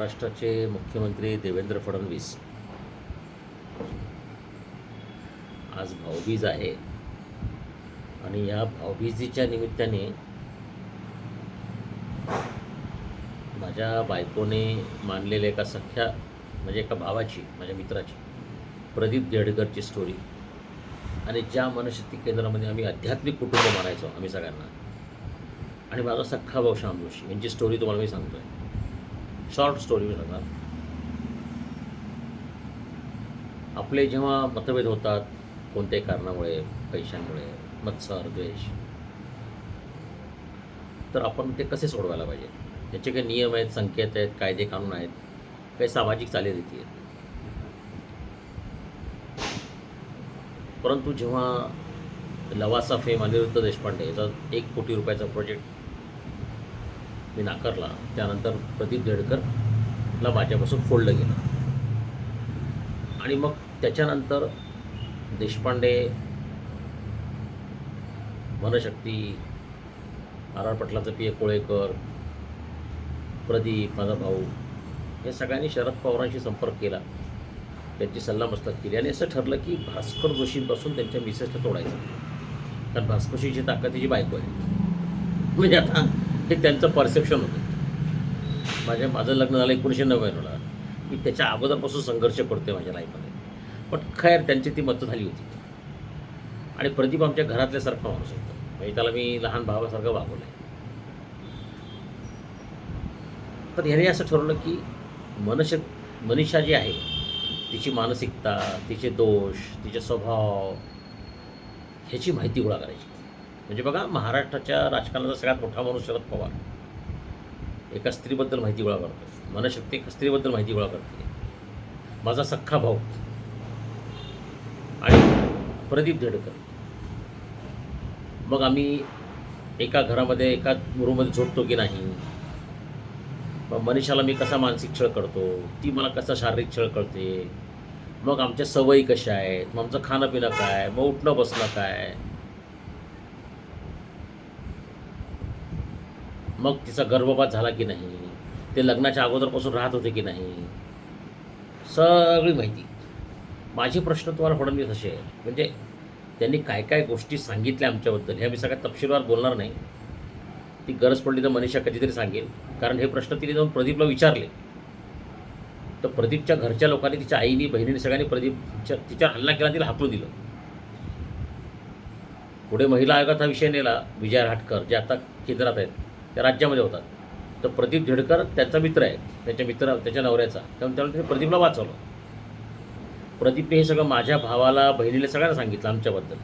महाराष्ट्राचे मुख्यमंत्री देवेंद्र फडणवीस. आज भाऊबीज आहे. आणि या भाऊबीजीच्या निमित्ताने माझ्या बायकोने मानलेल्या एका सख्या म्हणजे एका भावाची माझ्या मित्राची प्रदीप देडकरची स्टोरी आणि ज्या मनशक्ती केंद्रामध्ये आम्ही आध्यात्मिक कुटुंब मानायचो आम्ही सगळ्यांना. आणि माझा सख्खा भाऊ श्याम जोशी यांची स्टोरी तुम्हाला मी सांगतो आहे शॉर्ट स्टोरी मी सांगणार. आपले जेव्हा मतभेद होतात कोणत्याही कारणामुळे पैशांमुळे मत्सर द्वेष तर आपण ते कसे सोडवायला पाहिजे? त्याचे काही नियम आहेत संकेत आहेत कायदे कानून आहेत काही सामाजिक चालीरीती आहेत. परंतु जेव्हा लवासा फेम अनिरुद्ध देशपांडे याचा एक कोटी रुपयाचा प्रोजेक्ट मी नाकारला. त्यानंतर प्रदीप देडकरला माझ्यापासून फोडलं गेलं आणि मग त्याच्यानंतर देशपांडे मनशक्ती आर आर पटलाचं पी ए कोळेकर प्रदीप माझा भाऊ या सगळ्यांनी शरद पवारांशी संपर्क केला. त्यांची सल्लामसलत केली. आणि असं ठरलं की भास्कर जोशींपासून त्यांच्या मिसेसला तोडायचं. कारण भास्करशीची ताकद तिची बायको आहे. म्हणजे आता हे त्यांचं परसेप्शन होतं. माझ्या माझं लग्न झालं एकोणीसशे नव्याण्णवला. मी त्याच्या अगोदरपासून संघर्ष करतोय माझ्या लाईफमध्ये पण खैर त्यांची ती मतं झाली होती. आणि प्रदीप आमच्या घरातल्यासारखा माणूस होता म्हणजे त्याला मी लहान भावासारखं वागवलं आहे तर ह्याने असं ठरवलं की मनश मनीषा जी आहे तिची मानसिकता तिचे दोष तिचे स्वभाव ह्याची माहिती गोळा करायची. म्हणजे बघा महाराष्ट्राच्या राजकारणाचा सगळ्यात मोठा माणूस शरद पवार. एका स्त्रीबद्दल माहिती गोळा करतो मनशक्ती एका स्त्रीबद्दल माहिती गोळा करते माझा सख्खा भाऊ आणि प्रदीप देडकर. मग आम्ही एका घरामध्ये एका रूममध्ये झोपतो की नाही? मग मनीषाला मी कसा मानसिक छळ करतो? ती मला कसा शारीरिक छळ करते? मग आमच्या सवयी कशा आहेत? मग आमचं खाणं पिणं काय? मग उठणं बसणं काय? मग तिचा गर्भपात झाला की नाही? ते लग्नाच्या अगोदरपासून राहत होते की नाही? सगळी माहिती. माझे प्रश्न तुम्हाला फडणवीस असे आहेत म्हणजे त्यांनी काय काय गोष्टी सांगितल्या आमच्याबद्दल ह्या मी सगळ्यात तपशीलवार बोलणार नाही. ती गरज पडली तर मनीषा कधीतरी सांगेल. कारण हे प्रश्न तिने जाऊन प्रदीपला विचारले. तर प्रदीपच्या घरच्या लोकांनी तिच्या आईनी बहिणीने सगळ्यांनी प्रदीपच्या तिच्यावर हल्ला केला तिला हाकलून दिलं. पुढे महिला आयोगात हा विषय नेला विजय राटकर जे आता केंद्रात आहेत. त्या राज्यामध्ये होतात. तर प्रदीप झेडकर त्याचा मित्र आहे. त्याच्या मित्र त्याच्या नवऱ्याचा. त्यामुळे त्यामुळे त्याने प्रदीपला वाचवलं. प्रदीपने हे सगळं माझ्या भावाला बहिणीला सगळ्यांना सांगितलं आमच्याबद्दल.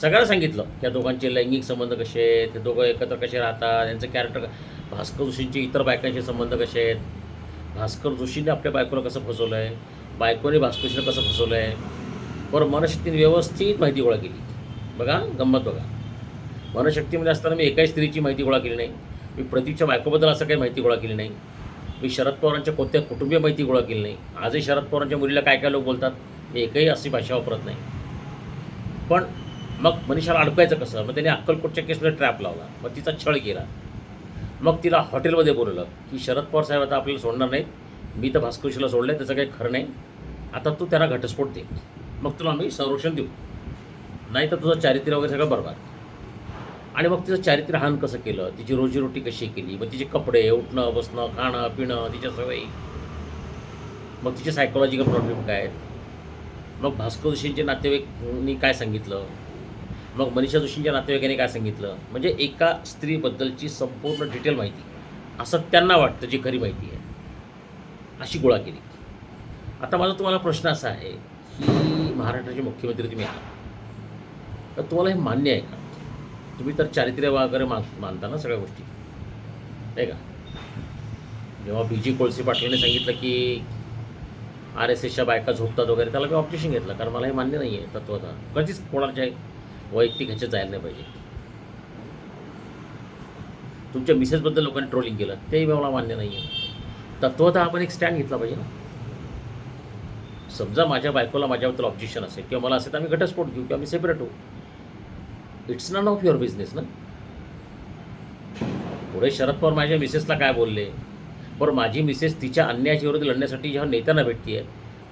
सगळ्यांना सांगितलं त्या दोघांचे लैंगिक संबंध कसे आहेत ते दोघं एकत्र कसे राहतात यांचं कॅरेक्टर भास्कर जोशींचे इतर बायकांचे संबंध कसे आहेत? भास्कर जोशींनी आपल्या बायकोला कसं फसवलं आहे बायकोने भास्कर जोशीला कसं फसवलं आहे बरं मनशक्तीने व्यवस्थित माहिती गोळा केली. बघा गंमत बघा. मनशक्तीमध्ये असताना मी एकाही स्त्रीची माहिती गोळा केली नाही. मी प्रदीपच्या बायकोबद्दल असं काही माहिती गोळा केली नाही. मी शरद पवारांच्या कोणत्या कुटुंबीय माहिती गोळा केली नाही. आजही शरद पवारांच्या मुलीला काय काय लोक बोलतात मी एकही अशी भाषा वापरत नाही. पण मग मनीषाला अडकायचं कसं? मग त्याने अक्कलकोटच्या केसमध्ये ट्रॅप लावला. मग तिचा छळ केला मग तिला हॉटेलमध्ये बोलवलं की शरद पवार साहेब आता आपल्याला सोडणार नाहीत. मी तर भास्करशीला सोडलं त्याचं काही खरं नाही. आता तू त्यांना घटस्फोट दे. मग तुला आम्ही संरक्षण देऊ. नाही तर तुझं चारित्र्य वगैरे सगळं बरबाद. आणि मग तिचं चारित्र्य हान कसं केलं? तिची रोजीरोटी कशी केली? मग तिचे कपडे उठणं बसणं खाणं पिणं तिच्या सवयी. मग तिचे सायकोलॉजिकल प्रॉब्लेम काय? आहेत मग भास्कर जोशींचे नातेवाईकांनी काय सांगितलं? मग मनीषा जोशींच्या नातेवाईकांनी काय सांगितलं? म्हणजे एका स्त्रीबद्दलची संपूर्ण डिटेल माहिती. असं त्यांना वाटतं जी खरी माहिती आहे. अशी गोळा केली. आता माझा तुम्हाला प्रश्न असा आहे की महाराष्ट्राचे मुख्यमंत्री तुम्ही आहात. तर तुम्हाला हे मान्य आहे का? तुम्ही तर चारित्र्य वगैरे मान मानता ना सगळ्या गोष्टी. नाही का? जेव्हा बी जी कोळसे पाटीलने सांगितलं की आर एस एसच्या बायका झोपतात वगैरे त्याला मी ऑब्जेक्शन घेतलं. कारण मला हे मान्य नाही आहे तत्वता. कधीच कोणाच्या वैयक्तिक ह्याच्यात जायला नाही पाहिजे. तुमच्या मिसेसबद्दल लोकांनी ट्रोलिंग केलं. तेही मला मान्य नाही आहे तत्वतः आपण एक स्टँड घेतला पाहिजे ना. समजा माझ्या बायकोला माझ्याबद्दल ऑब्जेक्शन असेल किंवा मला असेल तर आम्ही घटस्फोट घेऊ किंवा आम्ही सेपरेट होऊ. It's none of your business ना पुढे शरद पवार माझ्या मिसेसला काय बोलले? बरं माझी मिसेस तिच्या अन्यायाच्या विरोधी लढण्यासाठी जेव्हा नेत्यांना भेटते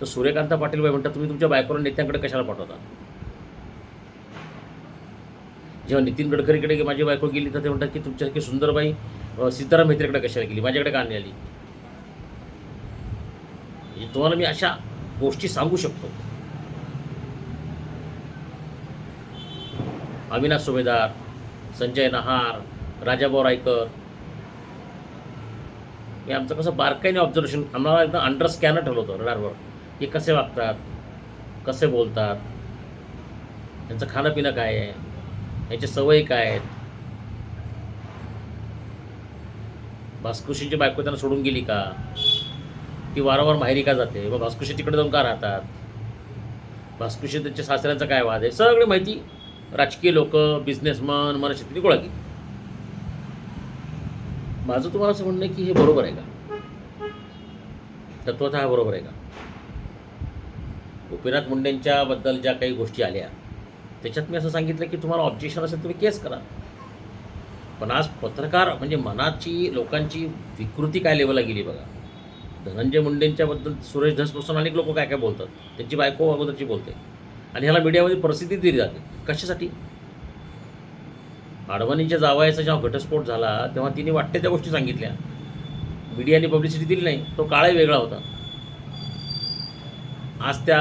तर सूर्यकांत पाटील भाई म्हणतात तुम्ही तुमच्या बायकोला नेत्यांकडे कशाला पाठवता? जेव्हा नितीन गडकरीकडे माझी बायको गेली तर ते म्हणतात की तुमच्यासारखी सुंदरबाई सीताराम मेत्रेकडे कशाला गेली? माझ्याकडे का आणली आली? तुम्हाला मी अशा गोष्टी सांगू शकतो. अविनाश सुभेदार संजय नहार राजाभाऊ रायकर हे आमचं कसं बारकाईने ऑब्झर्वेशन आम्हाला एकदम अंडर स्कॅनर ठेवलं होतं रडारवर. की कसे वागतात कसे बोलतात त्यांचं खाणं पिणं काय आहे यांच्या सवयी काय आहेत. भास्कुशींची बायको त्यांना सोडून गेली का? ती वारंवार माहेरी का जाते? मग भास्कुशी तिकडे जाऊन का राहतात? भास्कुशी त्यांच्या सासऱ्यांचा काय वाद आहे? सगळी माहिती राजकीय लोक बिझनेसमन मनशक्ती गोळा केली. माझं तुम्हाला असं म्हणणं आहे की हे बरोबर आहे का? तत्वतः बरोबर आहे का? गोपीनाथ मुंडेंच्या बद्दल ज्या काही गोष्टी आल्या त्याच्यात मी असं सांगितलं की तुम्हाला ऑब्जेक्शन असेल तुम्ही केस करा. पण आज पत्रकार म्हणजे मनाची लोकांची विकृती काय लेवलला गेली बघा. धनंजय मुंडेंच्याबद्दल सुरेश धसपासून अनेक लोक काय काय बोलतात? त्यांची बायको अगोदरची बोलते. आणि ह्याला मीडियामध्ये प्रसिद्धी दिली जाते. कशासाठी? अडवाणीच्या जावयाचा जेव्हा घटस्फोट झाला तेव्हा तिने वाटते त्या गोष्टी सांगितल्या. मीडियाने पब्लिसिटी दिली नाही तो काळही वेगळा होता. आज त्या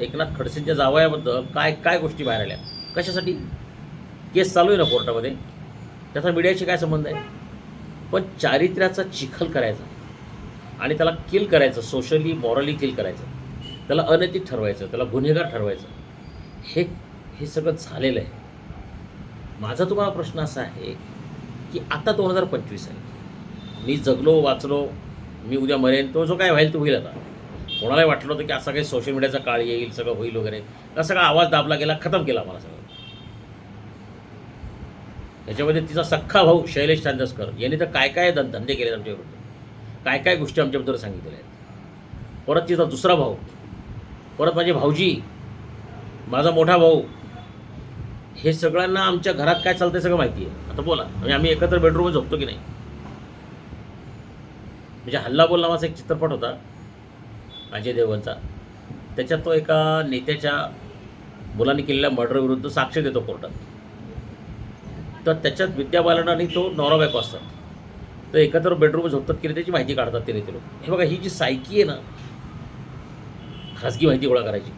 एकनाथ खडसेंच्या जावयाबद्दल काय काय गोष्टी बाहेर आल्या? कशासाठी? केस चालू आहे ना कोर्टामध्ये. त्याचा मीडियाशी काय संबंध आहे? पण चारित्र्याचा चिखल करायचा. आणि त्याला किल करायचं सोशली मॉरली किल करायचं. त्याला अनैतिक ठरवायचं त्याला गुन्हेगार ठरवायचं. हे हे सगळं झालेलं आहे. माझा तुम्हाला प्रश्न असा आहे की आता दोन हजार पंचवीस आहे. मी जगलो वाचलो मी उद्या मरेन तो जो काय व्हाईल तो होईल आता. कोणालाही वाटलं होतं की असा काही सोशल मीडियाचा काळ येईल सगळं होईल वगैरे. का सगळा आवाज दाबला गेला खतम केला मला सगळं. त्याच्यामध्ये तिचा सख्खा भाऊ शैलेश चांदसकर यांनी तर काय काय धंदे केले आमच्या काय काय गोष्टी आमच्याबद्दल सांगितलेल्या आहेत. परत तिचा दुसरा भाऊ परत माझे भाऊजी माझा मोठा भाऊ हे सगळ्यांना आमच्या घरात काय चालतं सगळं माहिती आहे आता बोला म्हणजे आम्ही एकत्र बेडरूममध्ये झोपतो की नाही? म्हणजे हल्ला बोल नावाचा एक चित्रपट होता अजय देवगणचा. त्याच्यात तो एका नेत्याच्या मुलांनी केलेल्या मर्डरविरुद्ध साक्ष देतो कोर्टात. तर त्याच्यात विद्या बालन आणि तो नवरा बायको असतात. तर एकत्र बेडरूम झोपतात की नाही त्याची माहिती काढतात ते नेते लोक. हे बघा ही जी सायकी आहे ना खाजगी माहिती गोळा करायची.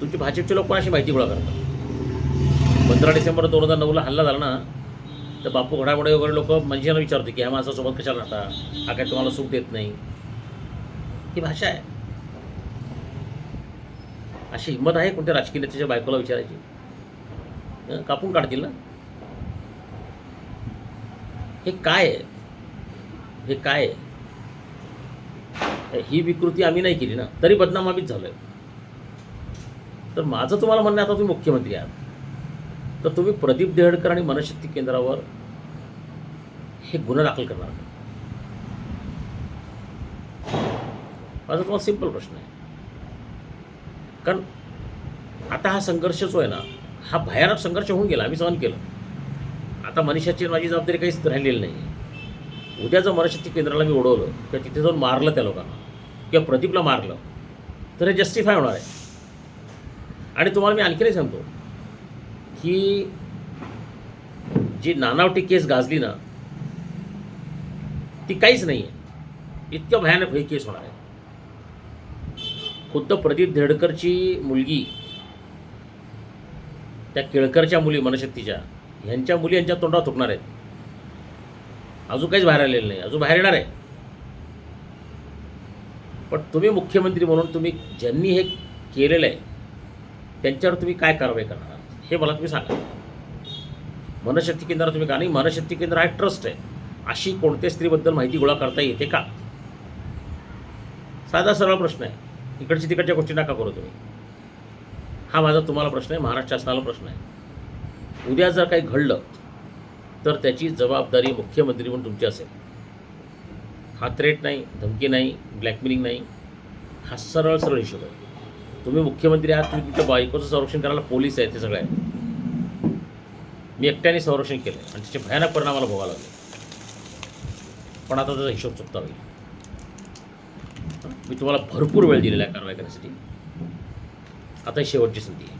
तुमची भाजपचे लोक कोणाशी माहिती गोळा करतात? पंधरा डिसेंबर दोन हजार नऊला हल्ला झाला ना तर बापू घडामोडे वगैरे लोक मनशाला विचारते की ह्या माणसासोबत कशाला राहता? हा काय तुम्हाला सुख देत नाही? ही भाषा आहे. अशी हिंमत आहे कोणत्या राजकीय नेत्याच्या बायकोला विचारायची? कापून काढतील ना? हे काय आहे? हे काय आहे? ही विकृती आम्ही नाही केली ना तरी बदनाम आम्हीच झालो आहे तर माझं तुम्हाला म्हणणं आता तुम्ही मुख्यमंत्री आहात. तर तुम्ही प्रदीप देहडकर आणि मनशक्ती केंद्रावर हे गुन्हा दाखल करणार का? माझा तुम्हाला सिंपल प्रश्न आहे. कारण आता हा संघर्ष जो आहे ना हा भयानक संघर्ष होऊन गेला आम्ही सहन केलं. आता मनीषाची माझी जबाबदारी काहीच राहिलेली नाही आहे उद्या जर मनशक्ती केंद्राला मी ओढवलं किंवा तिथे जाऊन मारलं त्या लोकांना. किंवा प्रदीपला मारलं तर हे जस्टिफाय होणार आहे. आणि तुम्हाला मी आणखीनही सांगतो की जी नानावटी केस गाजली ना ती काहीच नाही आहे इतकं भयानक ही केस होणार आहे. खुद्द प्रदीप धेडकरची मुलगी त्या केळकरच्या मुली मनशक्तीच्या ह्यांच्या मुली यांच्या तोंडावर थुकणार आहेत. अजून काहीच बाहेर आलेलं नाही. अजून बाहेर येणार आहे. पण तुम्ही मुख्यमंत्री म्हणून तुम्ही ज्यांनी हे केलेलं आहे त्यांच्यावर तुम्ही काय कारवाई करणार हे मला तुम्ही सांगा. मनशक्ती केंद्रावर तुम्ही का नाही? मनशक्ती केंद्र हा ट्रस्ट आहे. अशी कोणत्या स्त्रीबद्दल माहिती गोळा करता येते का? साधा सरळ प्रश्न आहे. इकडची तिकडच्या गोष्टी नका करू तुम्ही. हा माझा तुम्हाला प्रश्न आहे महाराष्ट्र शासनाला प्रश्न आहे. उद्या जर काही घडलं तर त्याची जबाबदारी मुख्यमंत्री म्हणून तुमची असेल. हा थ्रेट नाही धमकी नाही ब्लॅकमेलिंग नाही हा सरळ सरळ हिशोब आहे. तुम्ही मुख्यमंत्री आहात तुम्ही तुमच्या बायकोचं संरक्षण करायला पोलीस आहेत ते सगळे आहेत मी एकट्याने संरक्षण केलं आणि त्याचे भयानक परिणाम मला भोगायला लागले. पण आता त्याचा हिशोब चुकता होईल. मी तुम्हाला भरपूर वेळ दिलेला आहे कारवाई करण्यासाठी. आता शेवटची संधी आहे.